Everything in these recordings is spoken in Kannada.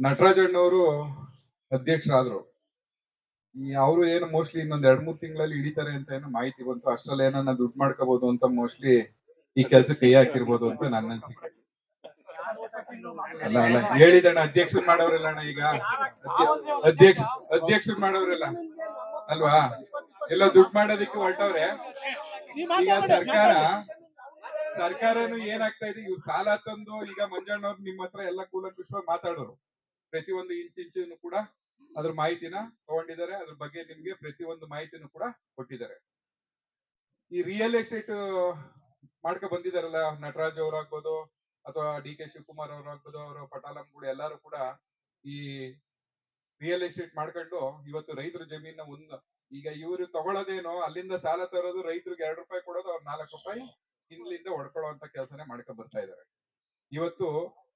ನಟರಾಜಣ್ಣವರು ಅಧ್ಯಕ್ಷರಾದ್ರು. ಅವರು ಏನು ಮೋಸ್ಟ್ಲಿ ಇನ್ನೊಂದ್ ಎರಡ್ ಮೂರ್ ತಿಂಗಳಲ್ಲಿ ಹಿಡಿತಾರೆ ಅಂತ ಏನೋ ಮಾಹಿತಿ ಬಂತು. ಅಷ್ಟ್ರಲ್ಲಿ ಏನನ್ನ ದುಡ್ಡು ಮಾಡ್ಕೋಬಹುದು ಅಂತ ಮೋಸ್ಟ್ಲಿ ಈ ಕೆಲಸ ಕೈ ಹಾಕಿರ್ಬೋದು ಅಂತ ನನ್ನ ಅನ್ಸಿಕೆ. ಅಲ್ಲ ಅಲ್ಲ, ಹೇಳಿದಣ್ಣ, ಅಧ್ಯಕ್ಷರು ಮಾಡೋರೆಲ್ಲ ಅಣ್ಣ ಈಗ. ಅಧ್ಯ- ಅಧ್ಯಕ್ಷ, ಅಧ್ಯಕ್ಷರು ಮಾಡೋರೆಲ್ಲ. ಅಲ್ವಾ? ಎಲ್ಲ ದುಡ್ಡು ಮಾಡೋದಕ್ಕೆ ಹೊರಟವ್ರೆ. ಈಗ ಸರ್ಕಾರ, ಸರ್ಕಾರನು ಏನಾಗ್ತಾ ಇದೆ? ಇವ್ರು ಸಾಲ ತಂದು ಈಗ ಮಂಜಣ್ಣವ್ರು ನಿಮ್ ಹತ್ರ ಎಲ್ಲ ಕೂಲಂಕುಷವಾಗಿ ಮಾತಾಡೋರು. ಪ್ರತಿಯೊಂದು ಇಂಚಿಂಚನ್ನು ಕೂಡ ಅದ್ರ ಮಾಹಿತಿನ ತಗೊಂಡಿದ್ದಾರೆ. ಅದ್ರ ಬಗ್ಗೆ ನಿಮ್ಗೆ ಪ್ರತಿಯೊಂದು ಮಾಹಿತಿನೂ ಕೂಡ ಕೊಟ್ಟಿದ್ದಾರೆ. ಈ ರಿಯಲ್ ಎಸ್ಟೇಟ್ ಮಾಡ್ಕೊ ಬಂದಿದಾರಲ್ಲ ನಟರಾಜ್ ಅವರಾಗ್ಬೋದು ಅಥವಾ ಡಿ ಕೆ ಶಿವಕುಮಾರ್ ಅವರಾಗ್ಬೋದು, ಅವರು ಪಟಾಲಂ ಕೂಡ ಎಲ್ಲರೂ ಕೂಡ ಈ ರಿಯಲ್ ಎಸ್ಟೇಟ್ ಮಾಡ್ಕೊಂಡು ಇವತ್ತು ರೈತರ ಜಮೀನ ಒಂದ್ ಈಗ ಇವರು ತಗೊಳ್ಳೋದೇನೋ ಅಲ್ಲಿಂದ ಸಾಲ ತರೋದು ರೈತರಿಗೆ ಎರಡು ರೂಪಾಯಿ ಕೊಡೋದು ಅವ್ರು ನಾಲ್ಕು ರೂಪಾಯಿ ಹಿಂದ್ಲಿಂದ ಹೊಡ್ಕೊಳ್ಳುವಂತ ಕೆಲಸನೇ ಮಾಡ್ಕೊಂಡ್ ಬರ್ತಾ ಇದಾರೆ ಇವತ್ತು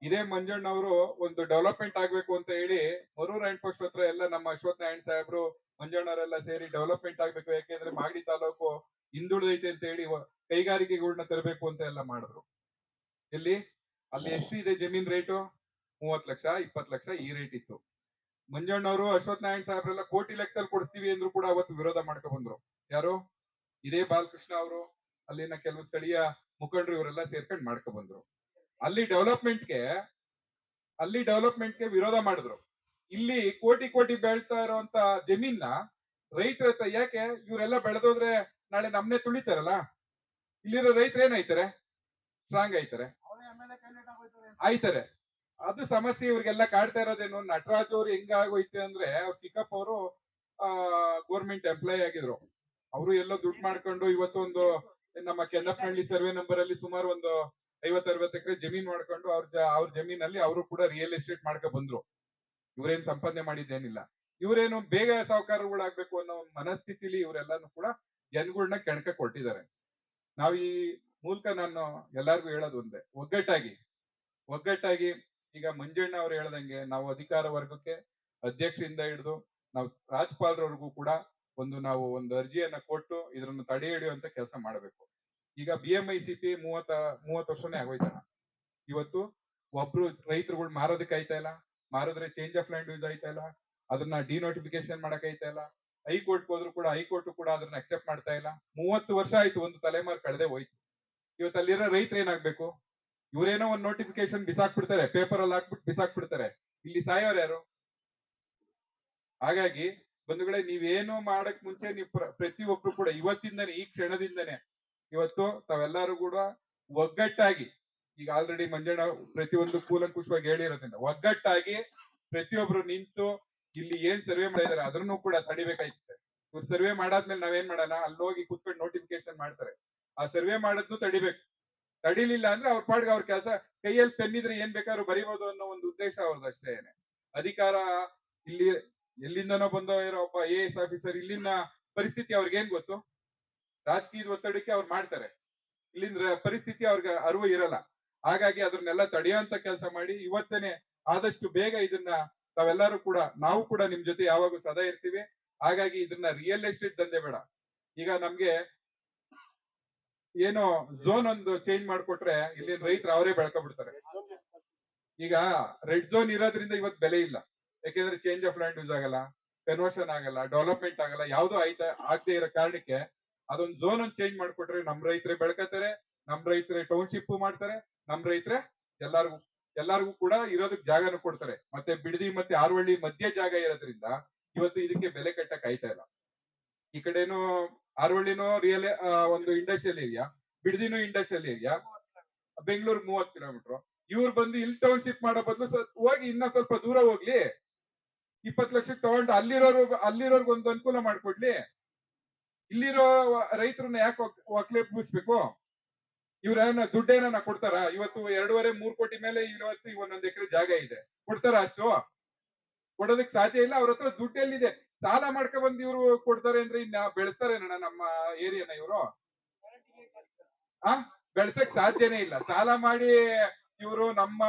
ಇದೇ ಮಂಜಣ್ಣ ಅವರು ಒಂದು ಡೆವಲಪ್ಮೆಂಟ್ ಆಗ್ಬೇಕು ಅಂತ ಹೇಳಿ ಮರೂರ್ ಹ್ಯಾಂಡ್ ಪೋಸ್ಟ್ ಹತ್ರ ಎಲ್ಲ ನಮ್ಮ ಅಶ್ವತ್ ನಾರಾಯಣ್ ಸಾಹೇಬ್ರು, ಮಂಜಣ್ಣವರೆಲ್ಲ ಸೇರಿ ಡೆವಲಪ್ಮೆಂಟ್ ಆಗ್ಬೇಕು, ಯಾಕೆಂದ್ರೆ ಮಾಗಡಿ ತಾಲೂಕು ಹಿಂದುಳಿದೈತೆ ಅಂತ ಹೇಳಿ ಕೈಗಾರಿಕೆಗಳನ್ನ ತರಬೇಕು ಅಂತ ಎಲ್ಲ ಮಾಡಿದ್ರು. ಎಲ್ಲಿ? ಅಲ್ಲಿ ಎಷ್ಟು ಇದೆ ಜಮೀನ್ ರೇಟು ಮೂವತ್ ಲಕ್ಷ ಇಪ್ಪತ್ ಲಕ್ಷ ಈ ರೇಟ್ ಇತ್ತು. ಮಂಜಣ್ಣವರು ಅಶ್ವಥ್ ನಾರಾಯಣ್ ಸಾಹೇಬ್ರೆಲ್ಲ ಕೋಟಿ ಲೆಕ್ಕದಲ್ಲಿ ಕೊಡಿಸ್ತೀವಿ ಅಂದ್ರು ಕೂಡ ಅವತ್ತು ವಿರೋಧ ಮಾಡ್ಕೊಂಡ್ ಬಂದ್ರು. ಯಾರು? ಇದೇ ಬಾಲಕೃಷ್ಣ ಅವರು, ಅಲ್ಲಿನ ಕೆಲವು ಸ್ಥಳೀಯ ಮುಖಂಡರು ಇವರೆಲ್ಲ ಸೇರ್ಕೊಂಡು ಮಾಡ್ಕೊಂಡ್ ಬಂದ್ರು. ಅಲ್ಲಿ ಡೆವಲಪ್ಮೆಂಟ್ಗೆ ಅಲ್ಲಿ ಡೆವಲಪ್ಮೆಂಟ್ಗೆ ವಿರೋಧ ಮಾಡಿದ್ರು. ಇಲ್ಲಿ ಕೋಟಿ ಕೋಟಿ ಬೆಳ್ತಾ ಇರುವಂತ ಜಮೀನ್ನ ರೈತರ ಹತ್ರ ಯಾಕೆ ಇವರೆಲ್ಲ ಬೆಳೆದೋದ್ರೆ ನಾಳೆ ನಮ್ನೆ ತುಳಿತಾರಲ್ಲ? ಇಲ್ಲಿರೋ ರೈತರು ಏನಾಯ್ತಾರೆ ಸ್ಟ್ರಾಂಗ್ ಆಯ್ತಾರೆ. ಆಯ್ತಾರೆ. ಅದು ಸಮಸ್ಯೆ ಇವ್ರಿಗೆಲ್ಲ ಕಾಡ್ತಾ ಇರೋದೇನು ನಟರಾಜ್ ಅವ್ರು ಹೆಂಗಾಗೋಯ್ತು ಅಂದ್ರೆ ಅವ್ರ ಚಿಕ್ಕಪ್ಪ ಅವರು ಆ ಗೋರ್ಮೆಂಟ್ ಎಂಪ್ಲಾಯ್ ಆಗಿದ್ರು. ಅವರು ಎಲ್ಲೋ ದುಡ್ಡು ಮಾಡ್ಕೊಂಡು ಇವತ್ತೊಂದು ನಮ್ಮ ಕೆನ್ನಪ್ಪನಹಳ್ಳಿ ಸರ್ವೆ ನಂಬರ್ ಅಲ್ಲಿ ಸುಮಾರು ಒಂದು ಐವತ್ ಅರವತ್ತು ಎಕರೆ ಜಮೀನ್ ಮಾಡ್ಕೊಂಡು ಅವ್ರ ಅವ್ರ ಜಮೀನಲ್ಲಿ ಅವರು ಕೂಡ ರಿಯಲ್ ಎಸ್ಟೇಟ್ ಮಾಡ್ಕೊ ಬಂದ್ರು. ಇವ್ರೇನ್ ಸಂಪಾದನೆ ಮಾಡಿದ್ದೇನಿಲ್ಲ. ಇವರೇನು ಬೇಗ ಸಾಹುಕಾರಗಳಾಗ್ಬೇಕು ಅನ್ನೋ ಮನಸ್ಥಿತಿಲಿ ಇವರೆಲ್ಲಾನು ಕೂಡ ಜನಗಳನ್ನ ಕೆಣಕ ಕೊಟ್ಟಿದ್ದಾರೆ. ನಾವ್ ಈ ಮೂಲಕ ನಾನು ಎಲ್ಲಾರ್ಗು ಹೇಳೋದು ಒಂದೇ, ಒಗ್ಗಟ್ಟಾಗಿ ಒಗ್ಗಟ್ಟಾಗಿ ಈಗ ಮಂಜಣ್ಣ ಅವ್ರು ಹೇಳ್ದಂಗೆ ನಾವು ಅಧಿಕಾರ ವರ್ಗಕ್ಕೆ ಅಧ್ಯಕ್ಷರಿಂದ ಹಿಡಿದು ನಾವು ರಾಜ್ಯಪಾಲರವರೆಗೂ ಕೂಡ ಒಂದು ನಾವು ಒಂದು ಅರ್ಜಿಯನ್ನ ಕೊಟ್ಟು ಇದನ್ನು ತಡೆ ಹಿಡಿಯುವಂತ ಕೆಲಸ ಮಾಡಬೇಕು. ಈಗ B M I C P ಮೂವತ್ತ, ಮೂವತ್ತು ವರ್ಷನೇ ಆಗೋಯ್ತಣ್ಣ ಇವತ್ತು ಒಬ್ರು ರೈತರುಗಳು ಮಾರೋದಕ್ಕೆ ಆಯ್ತಾ ಇಲ್ಲ, ಮಾರಿದ್ರೆ ಚೇಂಜ್ ಆಫ್ ಲ್ಯಾಂಡ್ ಯೂಸ್ ಆಯ್ತಾ ಇಲ್ಲ, ಅದನ್ನ ಡಿನೋಟಿಫಿಕೇಶನ್ ಮಾಡಕ್ ಆಯ್ತಾ ಇಲ್ಲ ಹೈಕೋರ್ಟ್ ಹೋದ್ರು ಕೂಡ, ಹೈಕೋರ್ಟ್ ಕೂಡ ಅದನ್ನ ಅಕ್ಸೆಪ್ಟ್ ಮಾಡ್ತಾ ಇಲ್ಲ. ಮೂವತ್ತು ವರ್ಷ ಆಯ್ತು ಒಂದು ತಲೆಮಾರು ಕಳೆದೇ ಹೋಯ್ತು. ಇವತ್ತು ಅಲ್ಲಿರೋ ರೈತರು ಏನಾಗ್ಬೇಕು? ಇವರೇನೋ ಒಂದು ನೋಟಿಫಿಕೇಶನ್ ಬಿಸಾಕ್ಬಿಡ್ತಾರೆ ಪೇಪರ್ ಅಲ್ಲಿ ಹಾಕ್ಬಿಟ್ಟು ಬಿಸಾಕ್ಬಿಡ್ತಾರೆ. ಇಲ್ಲಿ ಸಾಯೋರು ಯಾರು? ಹಾಗಾಗಿ ಬಂಧುಗಳೇ, ನೀವೇನು ಮಾಡಕ್ ಮುಂಚೆ ನೀವು ಪ್ರ- ಪ್ರತಿಯೊಬ್ರು ಕೂಡ ಇವತ್ತಿಂದನೇ, ಈ ಕ್ಷಣದಿಂದನೇ ಇವತ್ತು ತಾವೆಲ್ಲರೂ ಕೂಡ ಒಗ್ಗಟ್ಟಾಗಿ, ಈಗ ಆಲ್ರೆಡಿ ಮಂಜಣ್ಣ ಪ್ರತಿಯೊಂದು ಕೂಲಂಕುಷವಾಗಿ ಹೇಳಿರೋದ್ರಿಂದ ಒಗ್ಗಟ್ಟಾಗಿ ಪ್ರತಿಯೊಬ್ರು ನಿಂತು ಇಲ್ಲಿ ಏನ್ ಸರ್ವೆ ಮಾಡಿದಾರೆ ಅದನ್ನು ಕೂಡ ತಡಿಬೇಕಾಯ್ತದೆ. ಇವ್ರು ಸರ್ವೆ ಮಾಡಾದ್ಮೇಲೆ ನಾವೇನ್ ಮಾಡೋಣ? ಅಲ್ಲಿ ಹೋಗಿ ಕುತ್ಕೊಂಡು ನೋಟಿಫಿಕೇಶನ್ ಮಾಡ್ತಾರೆ. ಆ ಸರ್ವೆ ಮಾಡೋದ್ನು ತಡಿಬೇಕು. ತಡಿಲಿಲ್ಲ ಅಂದ್ರೆ ಅವ್ರ ಪಾಡ್ಗೆ ಅವ್ರ ಕೆಲಸ, ಕೈಯಲ್ಲಿ ಪೆನ್ ಇದ್ರೆ ಏನ್ ಬೇಕಾದ್ರೂ ಬರಿಬಹುದು ಅನ್ನೋ ಒಂದು ಉದ್ದೇಶ ಅವ್ರದ್ದು ಅಷ್ಟೇನೆ ಅಧಿಕಾರ ಇಲ್ಲಿ ಎಲ್ಲಿಂದನೋ ಬಂದೋ ಇರೋ ಒಬ್ಬ ಎ ಎಸ್ ಆಫೀಸರ್ ಇಲ್ಲಿನ ಪರಿಸ್ಥಿತಿ ಅವ್ರಿಗೆ ಏನ್ ಗೊತ್ತು? ರಾಜಕೀಯದ ಒತ್ತಡಕ್ಕೆ ಅವ್ರು ಮಾಡ್ತಾರೆ. ಇಲ್ಲಿಂದ ಪರಿಸ್ಥಿತಿ ಅವ್ರಿಗೆ ಅರಿವು ಇರಲ್ಲ. ಹಾಗಾಗಿ ಅದನ್ನೆಲ್ಲ ತಡೆಯುವಂತ ಕೆಲಸ ಮಾಡಿ, ಇವತ್ತೇನೆ ಆದಷ್ಟು ಬೇಗ ಇದನ್ನ ತಾವೆಲ್ಲರೂ ಕೂಡ, ನಾವು ಕೂಡ ನಿಮ್ ಜೊತೆ ಯಾವಾಗೂ ಸದಾ ಇರ್ತೀವಿ. ಹಾಗಾಗಿ ಇದನ್ನ ರಿಯಲ್ ಎಸ್ಟೇಟ್ ದಂಧೆ ಬೇಡ. ಈಗ ನಮ್ಗೆ ಏನೋ ಝೋನ್ ಒಂದು ಚೇಂಜ್ ಮಾಡ್ಕೊಟ್ರೆ ಇಲ್ಲಿ ರೈತರು ಅವರೇ ಬೆಳ್ಕೊಬಿಡ್ತಾರೆ. ಈಗ ರೆಡ್ ಝೋನ್ ಇರೋದ್ರಿಂದ ಇವತ್ತು ಬೆಲೆ ಇಲ್ಲ. ಯಾಕೆಂದ್ರೆ ಚೇಂಜ್ ಆಫ್ ಲ್ಯಾಂಡ್ ಯೂಸ್ ಆಗಲ್ಲ ಕನ್ವರ್ಷನ್ ಆಗಲ್ಲ ಡೆವಲಪ್ಮೆಂಟ್ ಆಗಲ್ಲ, ಯಾವ್ದು ಆಯ್ತಾ, ಆಗದೆ ಇರೋ ಕಾರಣಕ್ಕೆ ಅದೊಂದು ಝೋನ್ ಒಂದು ಚೇಂಜ್ ಮಾಡ್ಕೊಟ್ರೆ ನಮ್ ರೈತರೇ ಬೆಳ್ಕತಾರೆ ನಮ್ ರೈತರೇ ಟೌನ್ಶಿಪ್ ಮಾಡ್ತಾರೆ, ನಮ್ ರೈತರೇ ಎಲ್ಲಾರ್ಗು, ಎಲ್ಲರಿಗೂ ಕೂಡ ಇರೋದಕ್ ಜಾಗನ ಕೊಡ್ತಾರೆ. ಮತ್ತೆ ಬಿಡದಿ ಮತ್ತೆ ಆರ್ವಳ್ಳಿ ಮಧ್ಯ ಜಾಗ ಇರೋದ್ರಿಂದ ಇವತ್ತು ಇದಕ್ಕೆ ಬೆಲೆ ಕಟ್ಟಕ್ ಆಯ್ತಾ ಇಲ್ಲ. ಈ ಕಡೆನು ಆರ್ವಳ್ಳಿನೂ ರಿಯಲ್ ಒಂದು ಇಂಡಸ್ಟ್ರಿಯಲ್ ಏರಿಯಾ ಬಿಡದಿನೂ ಇಂಡಸ್ಟ್ರಿಯಲ್ ಏರಿಯಾ ಬೆಂಗಳೂರು ಮೂವತ್ ಕಿಲೋಮೀಟರ್ ಇವ್ರು ಬಂದು ಇಲ್ಲಿ ಟೌನ್ಶಿಪ್ ಮಾಡೋ ಬದಲು ಹೋಗಿ ಇನ್ನ ಸ್ವಲ್ಪ ದೂರ ಹೋಗ್ಲಿ ಇಪ್ಪತ್ ಲಕ್ಷಕ್ಕೆ ತಗೊಂಡು ಅಲ್ಲಿರೋರು ಅಲ್ಲಿರೋರ್ಗ್ ಒಂದು ಅನುಕೂಲ ಮಾಡ್ಕೊಡ್ಲಿ. ಇಲ್ಲಿರೋ ರೈತರನ್ನ ಯಾಕೆ ಒಕ್ಲೇಪಿಸ್ಬೇಕು ಇವ್ರೇನ ದುಡ್ಡೇನ ಕೊಡ್ತಾರ? ಇವತ್ತು ಎರಡೂವರೆ, ಮೂರ್ ಕೋಟಿ ಮೇಲೆ ಇವತ್ತು ಒಂದೊಂದ್ ಎಕರೆ ಜಾಗ ಇದೆ. ಕೊಡ್ತಾರ ಅಷ್ಟು? ಕೊಡೋದಕ್ ಸಾಧ್ಯ ಇಲ್ಲ? ಅವ್ರ ಹತ್ರ ದುಡ್ಡು ಎಲ್ಲಿದೆ ಸಾಲ ಮಾಡ್ಕೊ ಬಂದ್ ಇವ್ರು ಕೊಡ್ತಾರೆ ಅಂದ್ರೆ ಇನ್ನ ಬೆಳೆಸ್ತಾರೇನಣ್ಣ ನಮ್ಮ ಏರಿಯಾನ ಇವರು? ಆ? ಬೆಳ್ಸಕ್ ಸಾಧ್ಯನೇ ಇಲ್ಲ. ಸಾಲ ಮಾಡಿ ಇವರು ನಮ್ಮ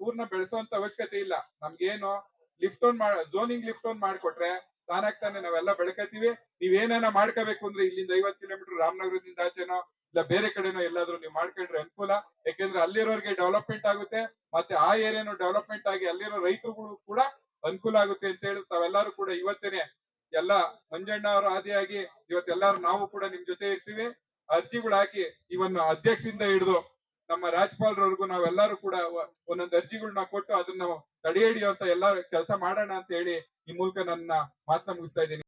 ಊರ್ನ ಬೆಳೆಸೋಂತ ಅವಶ್ಯಕತೆ ಇಲ್ಲ. ನಮ್ಗೇನು lift on zoning lift on ಮಾಡ್ಕೊಟ್ರೆ ತಾನಾಗ್ತಾನೆ ನಾವೆಲ್ಲ ನೀವ್ ನೀವೇನೇನ ಮಾಡ್ಕೋಬೇಕು ಅಂದ್ರೆ ಇಲ್ಲಿಂದ ಐವತ್ ಕಿಲೋಮೀಟರ್ ರಾಮನಗರದಿಂದ ಆಚೆನೋ, ಇಲ್ಲ ಬೇರೆ ಕಡೆನೋ ಎಲ್ಲಾದ್ರೂ ನೀವು ಮಾಡ್ಕೊಂಡ್ರೆ ಅನುಕೂಲ. ಯಾಕೆಂದ್ರೆ ಅಲ್ಲಿರೋರಿಗೆ ಡೆವಲಪ್ಮೆಂಟ್ ಆಗುತ್ತೆ, ಮತ್ತೆ ಆ ಏರಿಯಾನು ಡೆವಲಪ್ಮೆಂಟ್ ಆಗಿ ಅಲ್ಲಿರೋ ರೈತರುಗಳು ಕೂಡ ಅನುಕೂಲ ಆಗುತ್ತೆ ಅಂತ ಹೇಳಿ ತಾವೆಲ್ಲರೂ ಕೂಡ ಇವತ್ತೇನೆ ಎಲ್ಲ ಮಂಜಣ್ಣ ಅವರ ಆದಿಯಾಗಿ ಇವತ್ತೆಲ್ಲರೂ ನಾವು ಕೂಡ ನಿಮ್ ಜೊತೆ ಇರ್ತೀವಿ. ಅರ್ಜಿಗಳು ಹಾಕಿ ಇವನ್ನ ಅಧ್ಯಕ್ಷದಿಂದ ಹಿಡಿದು ನಮ್ಮ ರಾಜ್ಯಪಾಲರವರೆಗೂ ನಾವೆಲ್ಲರೂ ಕೂಡ ಒಂದೊಂದು ಅರ್ಜಿಗಳನ್ನ ಕೊಟ್ಟು ಅದನ್ನ ನಾವು ತಡೆ ಹಿಡಿಯುವಂತ ಎಲ್ಲ ಕೆಲಸ ಮಾಡೋಣ ಅಂತ ಹೇಳಿ ಈ ಮೂಲಕ ನನ್ನ ಮಾತನ್ನ ಮುಗಿಸ್ತಾ ಇದ್ದೀನಿ.